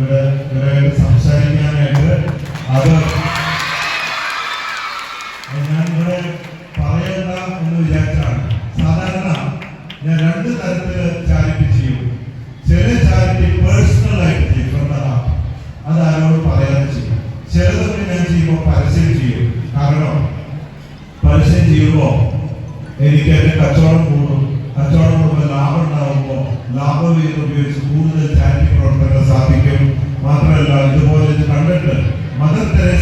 ഇവിടെ ഇവരായിട്ട് സംസാരിക്കാനായിട്ട് അത് ഞാനിവിടെ പറയണ്ട എന്ന് സാധാരണ ഞാൻ രണ്ട് തരത്തിൽ ചാരിറ്റി ചെയ്യും. ചാരിറ്റി പേഴ്സണലായിട്ട് ചെയ്യും എന്നതാ അത് ആരോട് പറയാതെ ചെയ്യും. ഞാൻ ചെയ്യുമ്പോൾ പരസ്യം ചെയ്യും. കാരണം പരസ്യം ചെയ്യുമ്പോൾ എനിക്ക് എന്റെ കച്ചവടം കൂടും. കച്ചവടം കൂടുമ്പോൾ ലാഭം ഉണ്ടാകുമ്പോൾ ലാഭം ഉപയോഗിച്ച് കൂടുതൽ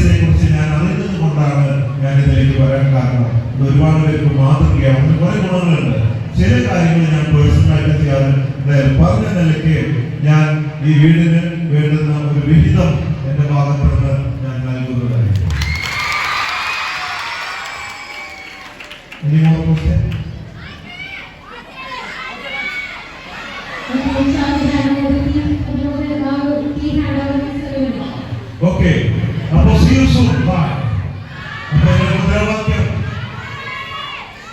തെരേസയെ കുറിച്ച് ഞാൻ അറിയുന്നത് കൊണ്ടാണ് ഞാൻ ഇതിലേക്ക് വരാൻ കാരണം ഒരുപാട് പേർക്ക് മാതൃകയാണ് ഇതിന് കുറെ ഗുണങ്ങളുണ്ട് ചില കാര്യങ്ങൾ ഞാൻ പേഴ്സണലായിട്ട് എന്തായാലും പറഞ്ഞ നിലയ്ക്ക് ഞാൻ ഈ വീടിന് വേണ്ടുന്ന ഒരു വിഹിതം എന്റെ ഭാഗത്ത് നിന്ന് ഞാൻ നൽകുന്നതായിരിക്കും? അപ്പോൾ see you soon. Bye. അപ്പോൾ എന്റെ മുദ്രാവാക്യം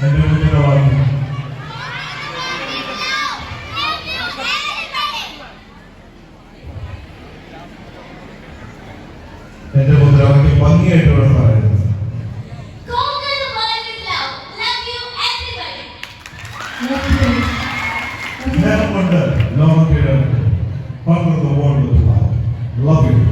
എന്റെ മുദ്രാവാക്യം എന്റെ മുദ്രാവാക്യം ഭംഗിയായിട്ട് ഇവിടെ പറയുന്നത് Conquer the world with love. Love you, everybody. സ്നേഹം കൊണ്ട് ലോകം കീഴടക്കും Conquer the world with love. Love you, everybody.